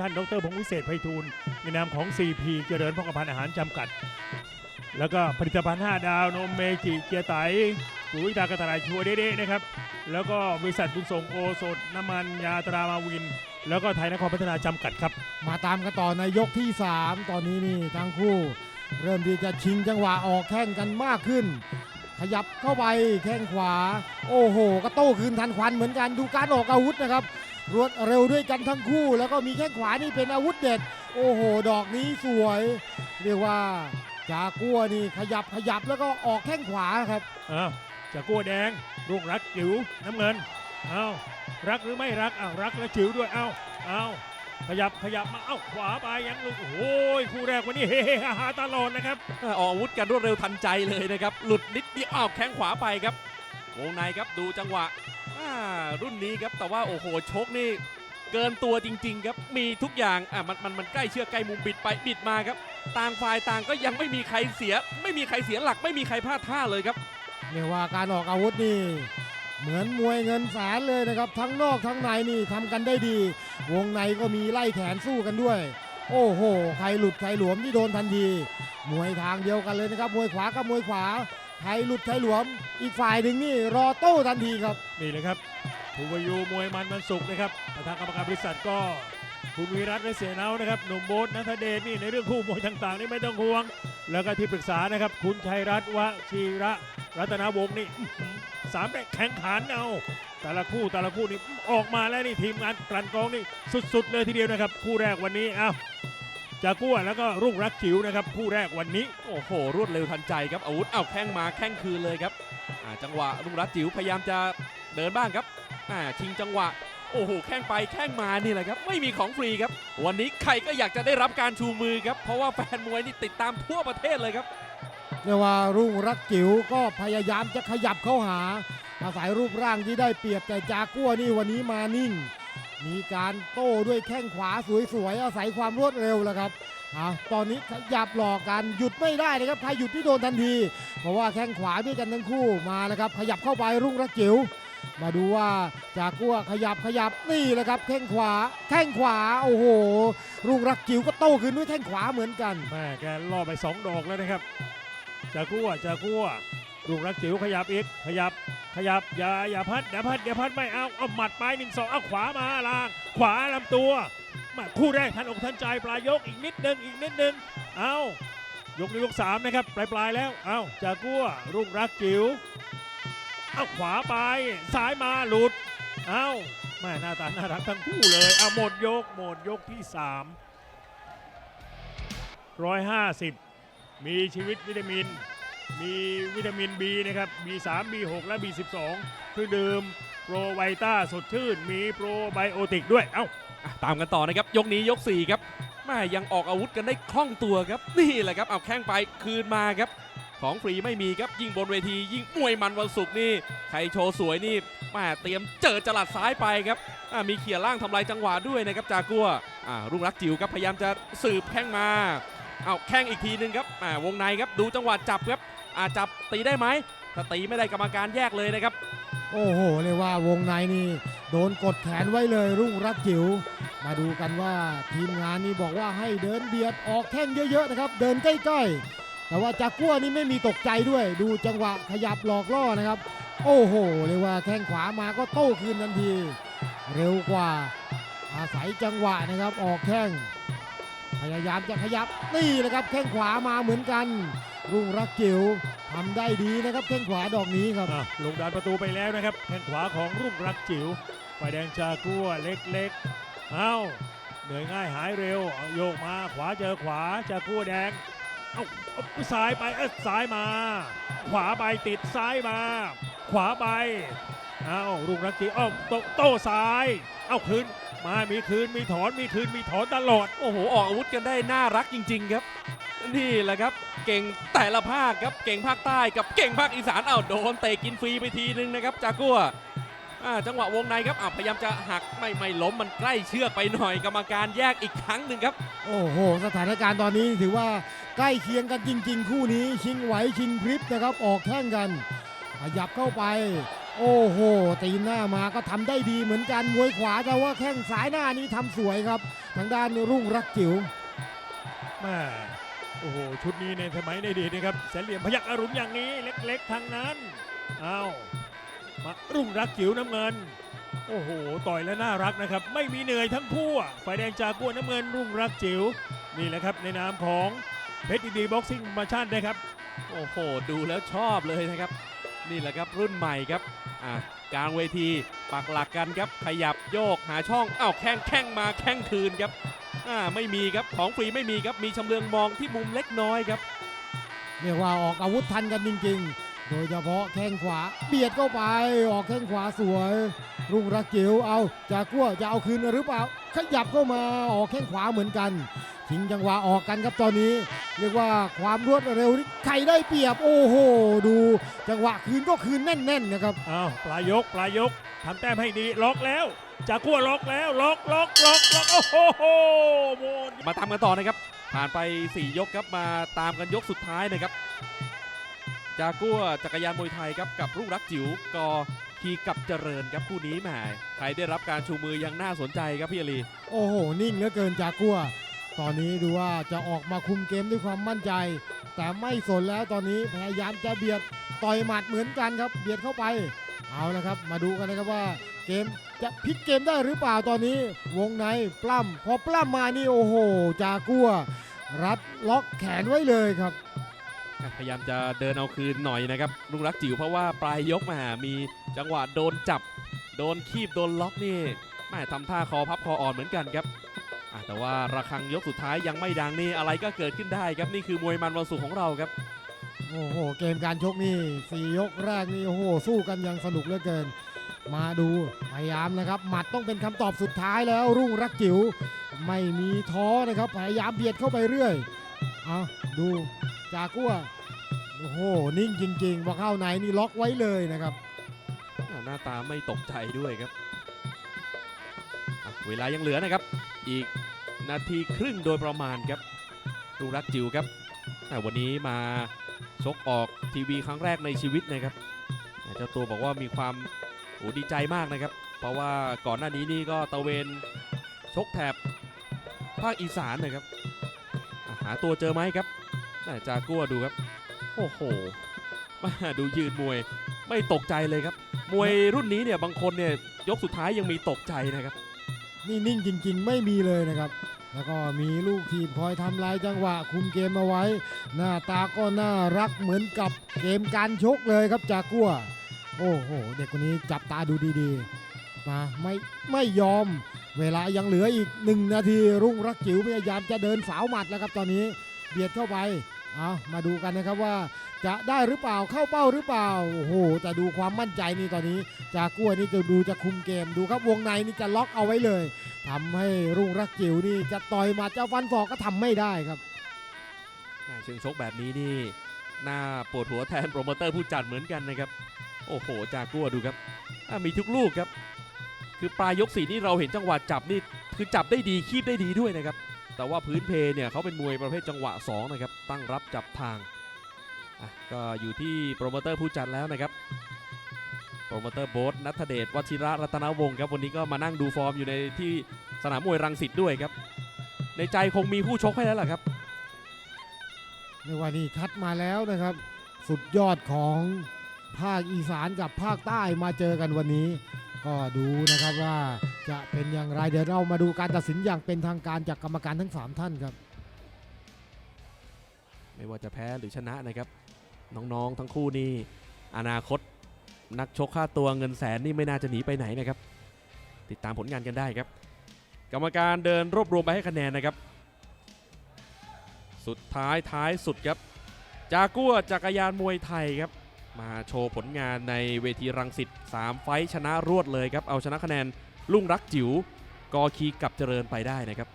ท่านดรพงศ์วิเศษไพฑูรย์ในนามของ CP เจริญพกพันอาหารจำกัด แล้วก็ผลิตภัณฑ์ 5 ดาวนมเมจิเกียไตปุ๋ยตากระต่ายชัวเด้ๆนะครับ แล้วก็บริษัทบุญส่งโอสถน้ำมันยาตรามาวิน แล้วก็ไทยนครพัฒนาจำกัดครับ มาตามกันต่อในยกที่ 3 ตอนนี้นี่ทั้งคู่ เริ่มที่จะชิงจังหวะออกแข้งกันมากขึ้น ขยับเข้าไปแข้งขวา โอ้โห ก็โต้คืนทันควันเหมือนกันดูการออกอาวุธนะครับ รวดเร็วด้วยกันทั้งคู่ แล้วก็มีแข้งขวานี่เป็นอาวุธเด็ด โอ้โห ดอกนี้สวย เรียกว่าจากัวนี่ขยับขยับแล้วก็ออกแข้งขวาครับอ้าวจากกัวแดงลูกรักจิ๋วน้ำเงินอ้าวรักหรือไม่รักอ้าวรักและจิ๋วด้วยอ้าวอ้าวขยับขยับมาเอ้าขวาไปยังลูกโอ้ยคู่แรกวันนี้เฮเฮฮาฮาตลอดนะครับอ่าออกอาวุธกันรวดเร็วทันใจเลยนะครับ หลุดนิดเดียวอ้าวแข้งขวาไปครับวงในครับดูจังหวะอ่า รุ่นนี้ครับแต่ว่าโอ้โหชกนี่เกินตัวจริง ๆ ครับมีทุกอย่างอะมันมันมันใกล้เชือกใกล้มุมบิดไปบิดมาครับ ต่างฝ่ายต่างก็ยังไม่มีใครเสีย ไม่มีใครเสียหลักไม่มีใครพลาดท่าเลยครับเรียกว่าการออกอาวุธนี่เหมือนมวยเงินแสนเลยนะครับ ทั้งนอกทั้งในนี่ทำกันได้ดี วงในก็มีไล่แขนสู้กันด้วย โอ้โห ใครหลุดใครหลวมที่โดนทันทีมวยทางเดียวกันเลยนะครับมวยขวากับมวยขวา ใครหลุดใครหลวม อีกฝ่ายหนึ่งนี่รอโต้ทันทีครับ นี่เลยครับภูวายูมวยมันมันสุกนะครับทางกรรมการบริษัทก็คุณวีรัตน์และเสนานะครับหนุ่มโบ๊ทนัทเดชนี่ในเรื่องคู่มวยต่างๆนี่ไม่ต้องห่วง แล้วก็ที่ปรึกษานะครับ คุณชัยรัตน์วชีระรัตนวงศ์นี่ สามแรงแข่งขันเอาแต่ละคู่แต่ละคู่นี่ออกมาแล้วนี่ทีมงานกลั่นกรองนี่สุดๆเลยทีเดียวนะครับ คู่แรกวันนี้อ้าว จากกัวแล้วก็รุ่งรักจิ๋วนะครับคู่แรกวันนี้ โอ้โห รวดเร็วทันใจครับอาวุธเอาแข้งมาแข้งคืนเลยครับอ่าจังหวะรุ่งรัตน์จิ๋วพยายามจะเดินบ้างครับอ่าชิงจังหวะโอ้โหแข้งไปแข้งมานี่แหละครับ ไม่มีของฟรีครับ วันนี้ใครก็อยากจะได้รับการชูมือครับ เพราะว่าแฟนมวยนี่ติดตามทั่วประเทศเลยครับเรียกว่ารุ่งรักจิ๋วก็พยายามจะขยับเข้าหา อาศัยรูปร่างที่ได้เปรียบแต่จากัวนี่วันนี้มานิ่ง มีการโต้ด้วยแข้งขวาสวยๆอาศัยความรวดเร็วแล้วครับอะตอนนี้ขยับหลอกกันหยุดไม่ได้นะครับใครหยุดที่โดนทันที เพราะว่าแข้งขวาด้วยกันทั้งคู่มาแล้วครับ ขยับเข้าไปรุ่งรักจิ๋วมาดูว่าจากัวขยับขยับนี่แหละครับแข้งขวาแข้งขวาโอ้โหรุ่งรักจิ๋วก็โต้คืนด้วยแข้งขวาเหมือนกันแม่แกล่อไปสองดอกแล้วนะครับจากกัวจากกัวรุ่งรักจิ๋วขยับอีกขยับ ขยับอย่าอย่าพัดอย่าพัดอย่าพัดไม่เอาเอาหมัดไปหนึ่งสองเอาขวามาล่างขวาลำตัวมาคู่แรกทันอกทันใจปลายยกอีกนิดนึงอีกนิดนึงเอายกนี้ยกสามนะครับปลายปลายแล้วเอาจากกัวรุ่งรักจิ๋วเอาขวาไปซ้ายมาหลุดเอาแม่หน้าตาน่ารักทั้งคู่เลยเอาหมดยกหมดยกที่สาม150มีชีวิตวิตามิน มีวิตามิน B นะครับ B3 B6 และ B12 คือดื่มโปรไวต้าสดชื่น มีโปรไบโอติกด้วย เอ้า อะตามกันต่อนะครับ ยกนี้ยก 4 ครับแม่ยังออกอาวุธกันได้คล่องตัวครับ นี่แหละครับเอาแข้งไปคืนมาครับ ของฟรีไม่มีครับ ยิ่งบนเวที ยิ่งมวยมันวันศุกร์นี่ใครโชว์สวยนี่แม่เตรียมเจอจลัดซ้ายไปครับอะมีเขี่ยล่างทำลายจังหวะด้วยนะครับจากัวอ่ารุ่งรักจิ๋วครับพยายามจะสืบแข้งมาเอาแข้งอีกทีนึงครับอ่าวงในครับดูจังหวะจับครับ อาจับตีได้ไหมถ้าตีไม่ได้กรรมการแยกเลยนะครับ โอ้โหเรียกว่าวงในนี่โดนกดแขนไว้เลยรุ่งรักจิ๋วมาดูกันว่าทีมงานนี่บอกว่าให้เดินเบียดออกแข้งเยอะๆนะครับ เดินใกล้ๆ แต่ว่าจากกัวนี่ไม่มีตกใจด้วย ดูจังหวะขยับหลอกล่อนะครับ โอ้โหเรียกว่าแข้งขวามาก็โต้คืนทันที เร็วกว่า อาศัยจังหวะนะครับออกแข้งพยายามจะขยับนี่แหละครับแข้งขวามาเหมือนกัน รุ่งรักจิ๋วทำได้ดีนะครับแข้งขวาดอกนี้ครับอะลงดานประตูไปแล้วนะครับแข้งขวาของรุ่งรักจิ๋วไฟแดงจากัวเล็กๆเอ้าเหนื่อยง่ายหายเร็วเอาโยกมาขวาเจอขวาจากัวแดงเอ้าเอาซ้ายไปเอ้าซ้ายมา ขวาไปติดซ้ายมา ขวาไป อ้ารุ่งรักจิ๋วเอ้าโตโต้ซ้าย เอ้าคืนมามีคืนมีถอนมีคืนมีถอนตลอด โอ้โหออกอาวุธกันได้น่ารักจริง ๆ ครับ นี่แหละครับ เก่งแต่ละภาคครับเก่งภาคใต้กับเก่งภาคอีสานเอาวโดนเตะกินฟรีไปทีนึงนะครับจากัวอ่าจังหวะวงในครับอ่าพยายามจะหักไม่ไม่ล้มมันใกล้เชือกไปหน่อยกรรมการแยกอีกครั้งหนึ่งครับ โอ้โห สถานการณ์ตอนนี้ถือว่าใกล้เคียงกันจริง ๆ คู่นี้ชิงไหวชิงพริบนะครับออกแข้งกันขยับเข้าไป โโอ้โห ตีนหน้ามาก็ทำได้ดีเหมือนกันมวยขวาแต่ว่าแข้งซ้ายหน้านี้ทำสวยครับ ทางด้านรุ่งรักจิ๋วแม่โอ้โห ชุดนี้ในสมัยในอดีตนะครับแสนเหลี่ยมพยักอรุณอย่างนี้เล็กๆทางนั้นเอามารุ่งรักจิ๋วน้ำเงิน โอ้โห ต่อยแล้วน่ารักนะครับ ไม่มีเหนื่อยทั้งคู่อะฝ่ายแดงจากกัวน้ำเงินรุ่งรักจิ๋วนี่แหละครับในนามของเพชรดีบ็อกซิ่งมาชั่นนะครับ โอ้โห ดูแล้วชอบเลยนะครับ นี่แหละครับรุ่นใหม่ครับอะกลางเวทีปักหลักกันครับขยับโยกหาช่องอ้าวแข้งแข้งมาแข้งคืนครับอ่าไม่มีครับของฟรีไม่มีครับมีชำเลืองมองที่มุมเล็กน้อยครับ เรียกว่าออกอาวุธทันกันจริงๆ โดยเฉพาะแข้งขวาเบียดเข้าไปออกแข้งขวาสวย รุ่งรักจิ๋วเอาจากกัวจะเอาคืนหรือเปล่าขยับเข้ามาออกแข้งขวาเหมือนกัน ทิ้งจังหวะออกกันครับตอนนี้ เรียกว่าความรวดเร็วนี่ใครได้เปรียบโอ้โห ดูจังหวะคืนก็คืนแน่นๆนะครับเอาปลายกปลายกทำแต้มให้ดีล็อกแล้วจากกัวล็อกแล้วล็อกล็อกล็อกล็อกโอ้โหโมนมาตามกันต่อนะครับ ผ่านไป 4 ยกครับมาตามกันยกสุดท้ายนะครับ จากัวจักรยานมวยไทยครับกับรุ่งรักจิ๋วกอคีกับเจริญครับคู่นี้แหมใครได้รับการชูมือยังน่าสนใจครับพี่อลีโอ้โหนิ่งเหลือเกินจากกัว ตอนนี้ดูว่าจะออกมาคุมเกมด้วยความมั่นใจ แต่ไม่สนแล้วตอนนี้พยายามจะเบียดต่อยหมัดเหมือนกันครับ เบียดเข้าไป เอาละครับ มาดูกันนะครับว่าเกมจะพลิกเกมได้หรือเปล่าตอนนี้ วงในปล้ำพอปล้ำมานี่โอ้โห จากัว รัดล็อกแขนไว้เลยครับพยายามจะเดินเอาคืนหน่อยนะครับลุงรักจิ๋วเพราะว่าปลายยกมามีจังหวะโดนจับ โดนคีบโดนล็อกนี่แม่ทำท่าคอพับคออ่อนเหมือนกันครับ แต่ว่าระฆังยกสุดท้ายยังไม่ดังนี่อะไรก็เกิดขึ้นได้ครับนี่คือมวยมันวันศุกร์ของเราครับ โอ้โห เกมการชกนี่สี่ยกแรกนี่โอ้โหสู้กันอย่างสนุกเหลือเกิน มาดูพยายามนะครับ หมัดต้องเป็นคำตอบสุดท้ายแล้วรุ่งรักจิ๋วไม่มีท้อนะครับพยายามเบียดเข้าไปเรื่อยเอาดูจากัวโอ้โหนิ่งจริงๆพอเข้าในนี่ล็อกไว้เลยนะครับอะหน้าตาไม่ตกใจด้วยครับอะเวลายังเหลือนะครับ อีกนาทีครึ่งโดยประมาณครับลุงรักจิ๋วครับ แต่วันนี้มาชกออกทีวีครั้งแรกในชีวิตนะครับเจ้าตัวบอกว่ามีความโอ้ดีใจมากนะครับ เพราะว่าก่อนหน้านี้นี่ก็ตะเวนชกแถบภาคอีสานนะครับ หาตัวเจอไหมครับแต่จากัวดูครับ โอ้โหมาดูยืนมวยไม่ตกใจเลยครับ มวยรุ่นนี้เนี่ยบางคนเนี่ยยกสุดท้ายยังมีตกใจนะครับ นี่นิ่งจริง ๆ ไม่มีเลยนะครับ แล้วก็มีลูกทีมคอยทำลายจังหวะ คุมเกมเอาไว้ หน้าตาก็น่ารักเหมือนกับเกมการชกเลยครับจากกัวโอ้โห เด็กคนนี้จับตาดูดีๆมาไม่ไม่ยอม เวลายังเหลืออีกหนึ่งนาทีรุ่งรักจิ๋วพยายามจะเดินฝาวหมัดแล้วครับตอนนี้เบียดเข้าไป เอามาดูกันนะครับว่าจะได้หรือเปล่าเข้าเป้าหรือเปล่าโอ้โหแต่ดูความมั่นใจนี่ตอนนี้จากกัวนี่จะดูจะคุมเกมดูครับวงในนี่จะล็อกเอาไว้เลยทำให้รุ่งรักจิ๋วนี่จะต่อยมาเจะฟันศอกก็ทำไม่ได้ครับเชิงชกแบบนี้นี่น่าปวดหัวแทนโปรโมเตอร์ผู้จัดเหมือนกันนะครับ โอ้โหจากัวดูครับมีทุกลูกครับ คือปลายยกสี่นี่เราเห็นจังหวะจับนี่คือจับได้ดีคีบได้ดีด้วยนะครับ แต่ว่าพื้นเพเนี่ยเขาเป็นมวยประเภทจังหวะสองนะครับตั้งรับจับทางก็อยู่ที่โปรโมเตอร์ผู้จัดแล้วนะครับโปรโมเตอร์โบ๊ทนัทเดชวชิระรัตนวงศ์ครับวันนี้ก็มานั่งดูฟอร์มอยู่ในที่สนามมวยรังสิตด้วยครับ ในใจคงมีผู้ชกให้แล้วล่ะครับในวันนี้คัดมาแล้วนะครับ สุดยอดของภาคอีสานกับภาคใต้มาเจอกันวันนี้ ก็ดูนะครับว่า จะเป็นอย่างไรเดี๋ยวเรามาดูการตัดสินอย่างเป็นทางการจากกรรมการทั้ง 3 ท่านครับ ไม่ว่าจะแพ้หรือชนะนะครับ น้องๆทั้งคู่นี่อนาคต นักชกค่าตัวเงินแสนนี่ไม่น่าจะหนีไปไหนนะครับ ติดตามผลงานกันได้ครับ กรรมการเดินรวบรวมไปให้คะแนนนะครับ สุดท้ายท้ายสุดครับ จากัวจักรยานมวยไทยครับมาโชว์ผลงานในเวทีรังสิต3ไฟชนะรวดเลยครับเอาชนะคะแนน ลุ่งรักจิ๋วกอคีกับเจริญไปได้นะครับ